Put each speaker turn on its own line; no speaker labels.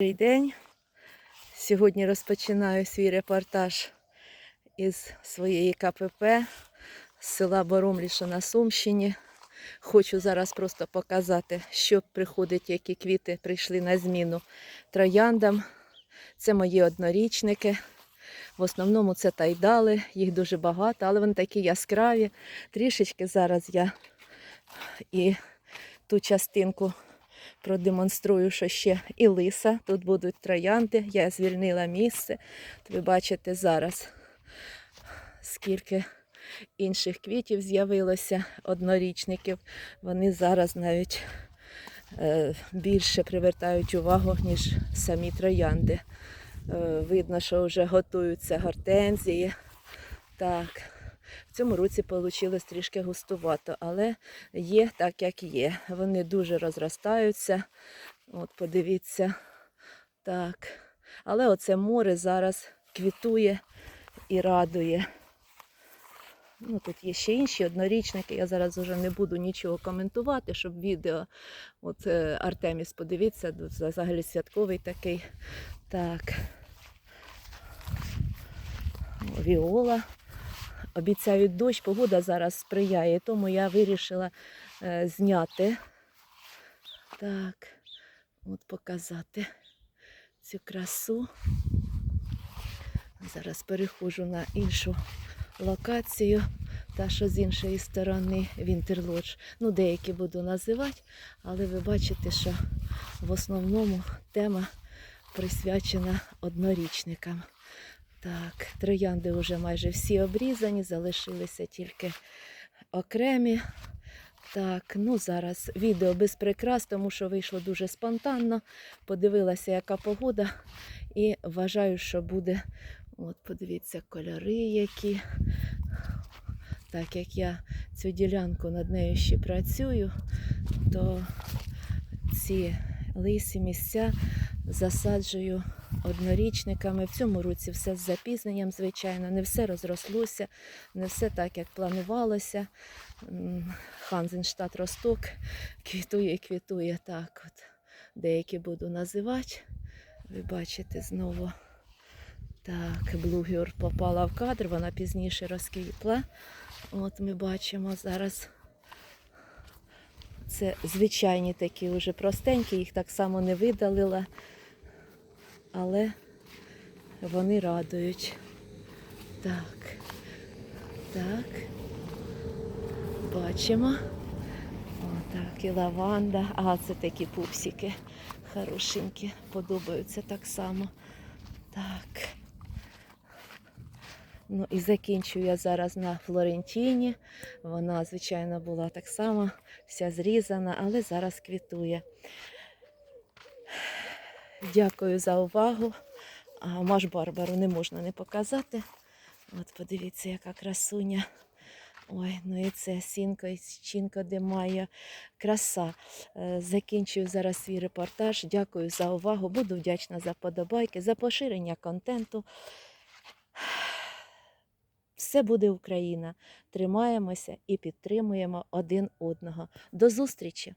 Добрий день. Сьогодні розпочинаю свій репортаж із своєї КПП з села Боромліша на Сумщині. Хочу зараз просто показати, що приходить, які квіти прийшли на зміну трояндам. Це мої однорічники. В основному це тайдали, їх дуже багато, але вони такі яскраві. Трішечки зараз я і ту частинку продемонструю, що ще і лиса. Тут будуть троянди. Я звільнила місце. Ви бачите зараз, скільки інших квітів з'явилося, однорічників. Вони зараз навіть е, більше привертають увагу, ніж самі троянди. Е, видно, що вже готуються гортензії. Так. В цьому році вийшло трішки густувато, але є так, як є. Вони дуже розростаються. От подивіться. Так. Але оце море зараз квітує і радує. Ну, тут є ще інші однорічники. Я зараз вже не буду нічого коментувати, щоб відео. От е, Артеміс, подивіться, взагалі святковий такий. Так. Віола обіцяють дощ, погода зараз сприяє, тому я вирішила е, зняти. Так, от показати цю красу. Зараз переходжу на іншу локацію, та що з іншої сторони Вінтерлодж. Ну, деякі буду називати, але ви бачите, що в основному тема присвячена однорічникам. Так, троянди вже майже всі обрізані, залишилися тільки окремі. Так, ну зараз відео без прикрас, тому що вийшло дуже спонтанно. Подивилася, яка погода, і вважаю, що буде. От, подивіться, кольори які. Так як я цю ділянку над нею ще працюю, то ці лисі місця засаджую однорічниками. В цьому році все з запізненням, звичайно, не все розрослося, не все так, як планувалося. Ханзенштадт Росток квітує і квітує так. От. Деякі буду називати. Ви бачите знову. Так, блугер попала в кадр, вона пізніше розквітла. От ми бачимо зараз. Це звичайні такі вже простенькі, їх так само не видалила, але вони радують. Так, так, бачимо. О, так, і лаванда. А, це такі пупсики хорошенькі, подобаються так само. Так. Ну і закінчую я зараз на Флорентіні. Вона, звичайно, була так само вся зрізана, але зараз квітує. Дякую за увагу. А Маш Барбару не можна не показати. От подивіться, яка красуня. Ой, ну і це сінко і чинко де має краса. Е, Закінчую зараз свій репортаж. Дякую за увагу. Буду вдячна за подобайки, за поширення контенту. Все буде Україна. Тримаємося і підтримуємо один одного. До зустрічі!